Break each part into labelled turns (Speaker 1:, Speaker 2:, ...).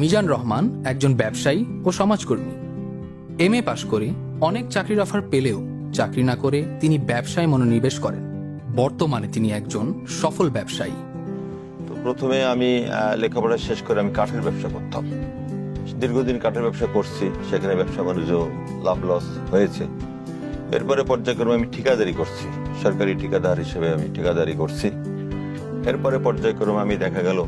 Speaker 1: মিজান রহমান একজন ব্যবসায়ী ও সমাজকর্মী। এম এ পাশ করে অনেক চাকরির অফার পেলেও চাকরি না করে তিনি ব্যবসায় মনোনিবেশ করেন। বর্তমানে তিনি একজন সফল ব্যবসায়ী।
Speaker 2: তো প্রথমে আমি লেখাপড়া শেষ করে আমি কাঠের ব্যবসা করতাম। দীর্ঘদিন কাঠের ব্যবসা করছি, সেখানে ব্যবসা বাণিজ্য লাভ লস হয়েছে। এরপরে পর্যায়ক্রমে আমি ঠিকাদারি করছি, সরকারি ঠিকাদার হিসেবে আমি ঠিকাদারি করছি। এরপরে পর্যায়ক্রমে আমি দেখা গেল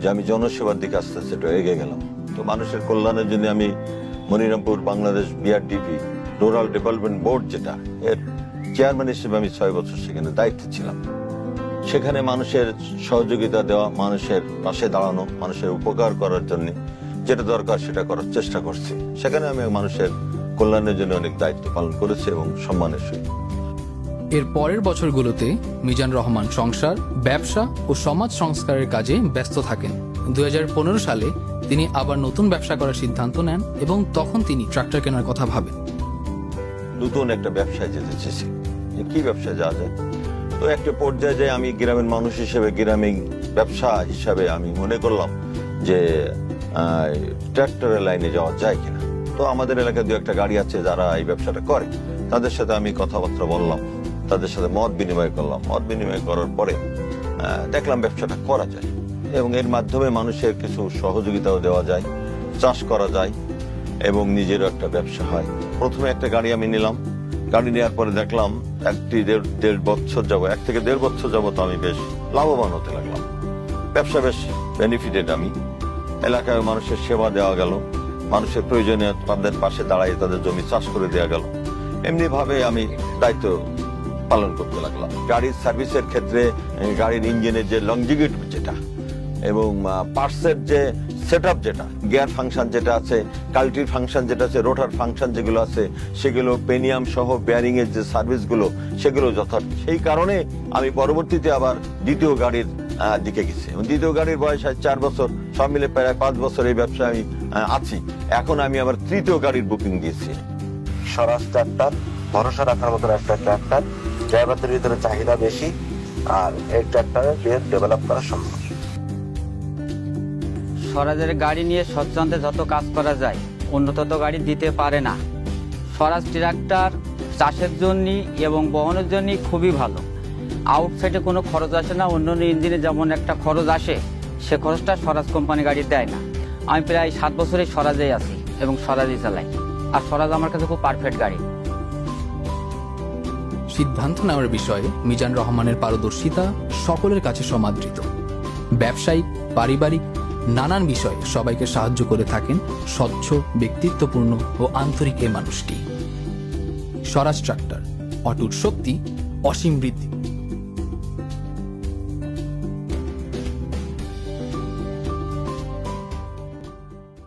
Speaker 2: যে আমি জনসেবার দিকে আস্তে আস্তে একটু এগিয়ে গেলাম। তো মানুষের কল্যাণের জন্য আমি Monirampur Bangladesh BRDP rural development board যেটা, এর চেয়ারম্যান হিসেবে আমি ছয় বছর সেখানে দায়িত্বে ছিলাম। সেখানে মানুষের সহযোগিতা দেওয়া, মানুষের পাশে দাঁড়ানো, মানুষের উপকার করার জন্য যেটা দরকার সেটা করার চেষ্টা করছি। সেখানে আমি মানুষের কল্যাণের জন্য অনেক দায়িত্ব পালন করেছি এবং সম্মানের সহিত।
Speaker 1: এর পরের বছরগুলোতে মিজান রহমান সংসার, ব্যবসা ও সমাজ সংস্কারের কাজে ব্যস্ত থাকেন। দু হাজার পনেরো সালে তিনি আবার নতুন ব্যবসা করার সিদ্ধান্ত নেন এবং তখন তিনি ট্রাক্টর কেনার কথা ভাবেন।
Speaker 2: নতুন একটা ব্যবসায় যেতে চেয়েছি। কি ব্যবসায় যাওয়া যায়? তো একটা পর্যায়ে যে আমি গ্রামের মানুষ হিসেবে, গ্রামীণ ব্যবসা হিসাবে আমি মনে করলাম যে ট্র্যাক্টরের লাইনে যাওয়া যায় কিনা। তো আমাদের এলাকায় দু একটা গাড়ি আছে যারা এই ব্যবসাটা করে। তাদের সাথে আমি কথাবার্তা বললাম। তাদের সাথে মত বিনিময় করলাম। মত বিনিময় করার পরে দেখলাম ব্যবসাটা করা যায় এবং এর মাধ্যমে মানুষের কিছু সহযোগিতাও দেওয়া যায়, চাষ করা যায় এবং নিজেরও একটা ব্যবসা হয়। প্রথমে একটা গাড়ি আমি নিলাম। গাড়ি নেওয়ার পরে দেখলাম একটি দেড় দেড় বছর যাব এক থেকে দেড় বছর যাবত আমি বেশ লাভবান হতে লাগলাম। ব্যবসা বেশ বেনিফিটেড আমি। এলাকায় মানুষের সেবা দেওয়া গেল। মানুষের প্রয়োজনে তাদের পাশে দাঁড়াই তাদের জমি চাষ করে দেওয়া গেল। এমনিভাবে আমি দায়িত্ব পালন করতে লাগলাম গাড়ির সার্ভিসের ক্ষেত্রে গাড়ির ইঞ্জিনের যে লংজিগিট যেটা এবং পার্সের যে সেট যেটা গিয়ার ফাংশন যেটা আছে কাল্টির ফাংশন যেটা আছে রোটার ফাংশন যেগুলো আছে, সেগুলো পেনিয়াম সহ বেয়ারিং এর যে সার্ভিসগুলো, সেগুলো যথার্থ। সেই কারণে আমি পরবর্তীতে আবার দ্বিতীয় গাড়ির দিকে গেছি। দ্বিতীয় গাড়ির বয়স আজ চার বছর, সব মিলে প্রায় পাঁচ বছর এই ব্যবসায় আমি আছি। এখন আমি আবার তৃতীয় গাড়ির বুকিং দিয়েছি।
Speaker 3: স্বরাজ ট্রাক্টর, ভরসা রাখার মতো একটা ট্রাক্টর ড্রাইভারদের ভিতরে চাহিদা বেশি, আর এই ট্রাক্টরের রেট ডেভেলপ করা সম্ভব।
Speaker 4: স্বরাজের গাড়ি নিয়ে স্বচ্ছন্দে যত কাজ করা যায় অন্য তত গাড়ি দিতে পারে না। স্বরাজ ট্রাক্টর চাষের জন্য এবং বহনের জন্য খুবই ভালো। আউটসাইডে কোনো খরচ আসে না অন্য অন্য ইঞ্জিনে যেমন একটা খরচ আসে, সে খরচটা স্বরাজ কোম্পানি গাড়ি দেয় না। আমি প্রায় সাত বছরে স্বরাজেই আছি এবং স্বরাজই চালাই। আর স্বরাজ আমার কাছে খুব পারফেক্ট গাড়ি।
Speaker 1: সিদ্ধান্ত নেওয়ার বিষয়ে মিজান রহমানের পারদর্শিতা সকলের কাছে সমাদৃত। ব্যবসায়িক, পারিবারিক, নানান বিষয়ে সবাইকে সাহায্য করে থাকেন স্বচ্ছ, ব্যক্তিত্বপূর্ণ ও আন্তরিক এ মানুষটি। স্বরাজ ট্রাক্টর, অটুট শক্তি, অসীম বৃদ্ধি।